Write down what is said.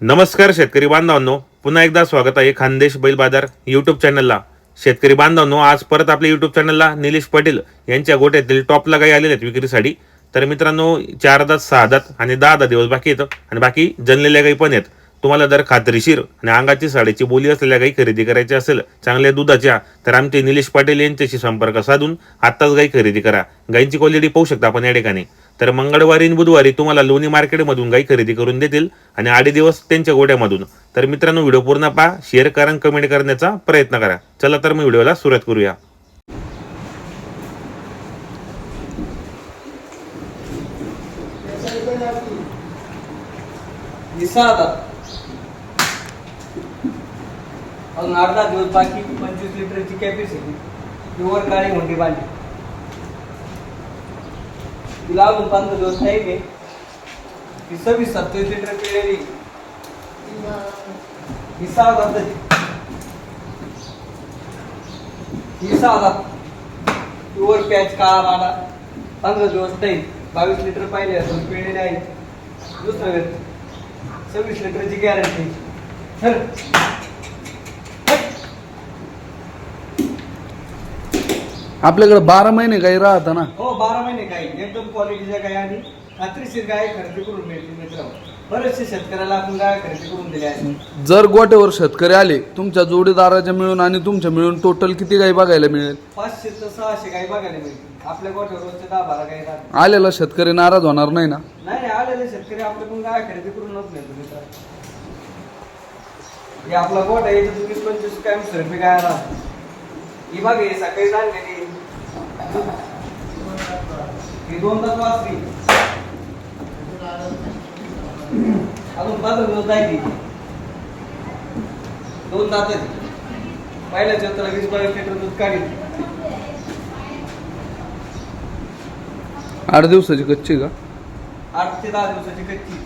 नमस्कार शेतकरी बांधवांनो. पुन्हा एकदा स्वागत आहे खानदेश बैल बाजार यूट्यूब चॅनलला शेतकरी बांधवांनो आज परत आपल्या यूट्यूब चॅनलला निलेश पाटील यांच्या गोट्यातील टॉपला गाई आलेल्या आहेत विक्रीसाठी. तर मित्रांनो चार दात सहा दात आणि दहा दहा दिवस बाकी येतं आणि बाकी जनलेल्या गाई पण आहेत. तुम्हाला जर खात्रीशीर आणि अंगाची साडीची बोली असलेल्या गाई खरेदी करायची असेल चांगल्या दुधाच्या तर आमचे निलेश पाटील यांच्याशी संपर्क साधून आत्ताच गाई खरेदी करा. गाईंची क्वालिटी पाहू शकता आपण या ठिकाणी. तर मंगळवारी आणि बुधवारी तुम्हाला लोणी मार्केटमधून गाई खरेदी करून देतील आणि आडे दिवस त्यांच्या गोड्यामधून. तर मित्रांनो व्हिडिओ पूर्ण पहा शेअर करा आणि कमेंट करण्याचा प्रयत्न करा. चला तर मग व्हिडिओला सुरुवात करूया. अजून अर्धा दिवस बाकी पंचवीस लिटरची कॅपॅसिटी प्युअर काळी मोठी बांधली. पंधरा दिवस नाही आहे ती सव्वीस सत्तावीस लिटर सहा हजार ही सहा हजार प्युअर पॅच काळा माडा पंधरा दिवस नाही बावीस लिटर पाहिले असून पिळलेले आहे दुसरं सव्वीस लिटरची गॅरंटी सर आपल्याकडे बारा महिने काही राहता ना? हो बारा महिने गाई. एकदम क्वालिटीच्या गाय आणि खात्रीशीर गाय खरेदी करून मिळतील मित्रांनो. बरेचसे शेतकऱ्याला आपण गाय खरेदी करून दिल्या आहेत. जर गोट्यावर शेतकरी आले तुमच्या जोडीदाराच्या मिळून आणि तुमच्या मिळून टोटल किती गाई बघायला मिळेल? पाचशे ते सहाशे गाय बघायला मिळतील. आपल्या गोठ्यावर रोजचे दहा बारा गाय राहतात. आलेला शेतकरी नाराज होणार नाही ना? नाही नाही आलेले शेतकरी आपल्याकडून गाय खरेदी करूनच मिळतो मित्र हे आपला गोठ आहे इथं वीस पंचवीस काय रुपये गाय राहतात. ही बघ हे सकाळी जाणलेली ही दोन तास वाचली अजून पंधरा दिवस जायची. दोन दात आहेत पहिल्या चौथ्याला वीस बावीस लिटर दूध काढील आठ दिवसाची कच्ची का? आठ ते दहा दिवसाची कच्ची.